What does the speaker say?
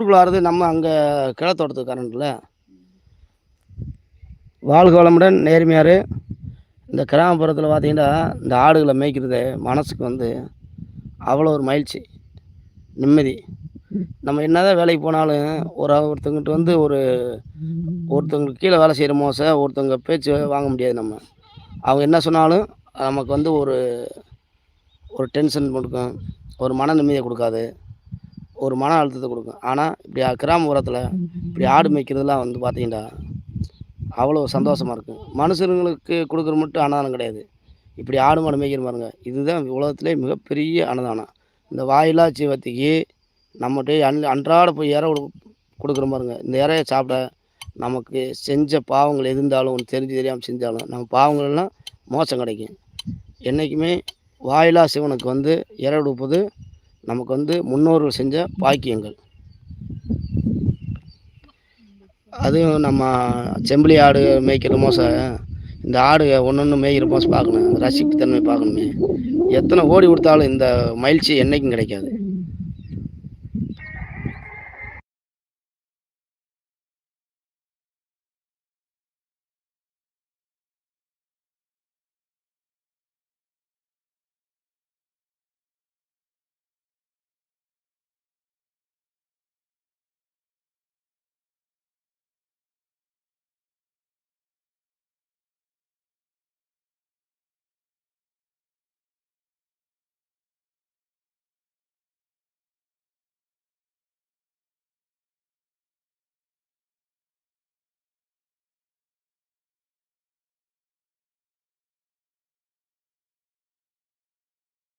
ஊருக்குள்ளாரது நம்ம அங்கே கிழத்தோட்டத்துக்கு கரண்டில். வாழ்க வளமுடன் நேர்மையார். இந்த கிராமப்புறத்தில் பார்த்தீங்கன்னா இந்த ஆடுகளை மேய்க்கிறது மனசுக்கு வந்து அவ்வளோ ஒரு மகிழ்ச்சி நிம்மதி. நம்ம என்னதான் வேலைக்கு போனாலும் ஒரு ஒருத்தங்கிட்ட வந்து ஒரு ஒருத்தவங்களுக்கு கீழே வேலை செய்கிற மோச ஒருத்தவங்க பேச்சு வாங்க முடியாது நம்ம. அவங்க என்ன சொன்னாலும் நமக்கு வந்து ஒரு ஒரு டென்ஷன் கொடுக்கும் ஒரு மன நிம்மதியை கொடுக்காது. ஒரு மன அழுத்தத்தை கொடுக்கும். ஆனால் இப்படி கிராமப்புறத்தில் இப்படி ஆடு மேய்க்கிறதுலாம் வந்து பார்த்தீங்கன்னா அவ்வளோ சந்தோஷமாக இருக்கும். மனுஷனுங்களுக்கு கொடுக்குற மட்டும் அன்னதானம் கிடையாது. இப்படி ஆடு மாடு மேய்க்கிற பாருங்க இதுதான் உலகத்திலே மிகப்பெரிய அன்னதானம். இந்த வாயிலா ஜீவத்துக்கு நம்மகிட்ட அன் அன்றாட போய் இற கொடுக்குற பாருங்க இந்த இறைய சாப்பிட நமக்கு செஞ்ச பாவங்கள் இருந்தாலும் ஒன்று தெரிஞ்சு தெரியாமல் செஞ்சாலும் நம்ம பாவங்கள்லாம் மோசம் கிடைக்கும். என்றைக்குமே வாயிலா சிவனுக்கு வந்து இறை கொடுப்பது நமக்கு வந்து முன்னோர்கள் செஞ்ச பாக்கியங்கள். அதுவும் நம்ம செம்பிலி ஆடு மேய்க்கிறோமோ சார் இந்த ஆடு ஒன்று ஒன்று மேய்கிறப்போ பார்க்கணும். ரசிப்பு தன்மை பார்க்கணுமே. எத்தனை ஓடி கொடுத்தாலும் இந்த மகிழ்ச்சி என்றைக்கும் கிடைக்காது.